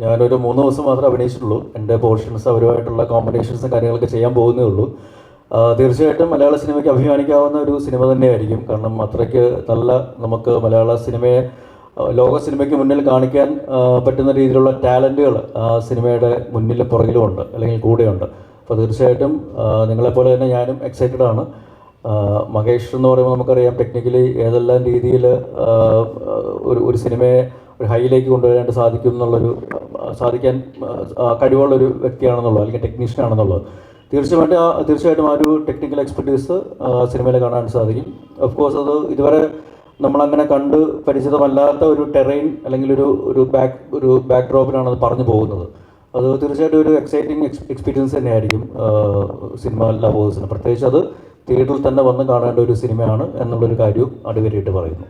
ഞാനൊരു മൂന്ന് ദിവസം മാത്രമേ അഭിനയിച്ചിട്ടുള്ളൂ. എന്റെ പോർഷൻസ് അവരുമായിട്ടുള്ള കോമ്പിനേഷൻസും കാര്യങ്ങളൊക്കെ ചെയ്യാൻ പോകുന്നേ ഉള്ളൂ. തീർച്ചയായിട്ടും മലയാള സിനിമയ്ക്ക് അഭിമാനിക്കാവുന്ന ഒരു സിനിമ തന്നെയായിരിക്കും. കാരണം അത്രയ്ക്ക് നല്ല നമുക്ക് മലയാള സിനിമയെ ലോക സിനിമയ്ക്ക് മുന്നിൽ കാണിക്കാൻ പറ്റുന്ന രീതിയിലുള്ള ടാലന്റുകൾ സിനിമയുടെ മുന്നിലും പുറകിലും ഉണ്ട് അല്ലെങ്കിൽ കൂടെയുണ്ട്. അപ്പോൾ തീർച്ചയായിട്ടും നിങ്ങളെപ്പോലെ തന്നെ ഞാനും എക്സൈറ്റഡ് ആണ്. മഹേഷ് എന്ന് പറയുമ്പോൾ നമുക്കറിയാം ടെക്നിക്കലി ഏതെല്ലാം രീതിയിൽ ഒരു ഒരു സിനിമയെ ഒരു ഹൈയിലേക്ക് കൊണ്ടുവരാനായിട്ട് സാധിക്കും എന്നുള്ളൊരു സാധിക്കാൻ കഴിവുള്ള ഒരു വ്യക്തിയാണെന്നുള്ളത് അല്ലെങ്കിൽ ടെക്നീഷ്യൻ ആണെന്നുള്ളത് തീർച്ചയായിട്ടും ആ തീർച്ചയായിട്ടും ആ ഒരു ടെക്നിക്കൽ എക്സ്പെർട്ടീസ് സിനിമയിൽ കാണാൻ സാധിക്കും. ഓഫ് കോഴ്സ് അത് ഇതുവരെ നമ്മളങ്ങനെ കണ്ട് പരിചിതമല്ലാത്ത ഒരു ടെറൈൻ അല്ലെങ്കിൽ ഒരു ഒരു ബാക്ക് ഒരു ബാക്ക് ഡ്രോപ്പിനാണ് അത് പറഞ്ഞു പോകുന്നത്. അത് തീർച്ചയായിട്ടും ഒരു എക്സൈറ്റിംഗ് എക്സ്പീരിയൻസ് തന്നെയായിരിക്കും സിനിമ ലവേഴ്സിന് പ്രത്യേകിച്ച് അത് തിയേറ്ററിൽ തന്നെ വന്ന് കാണേണ്ട ഒരു സിനിമയാണ് എന്നുള്ളൊരു കാര്യവും അടിവരയിട്ട് പറയുന്നു.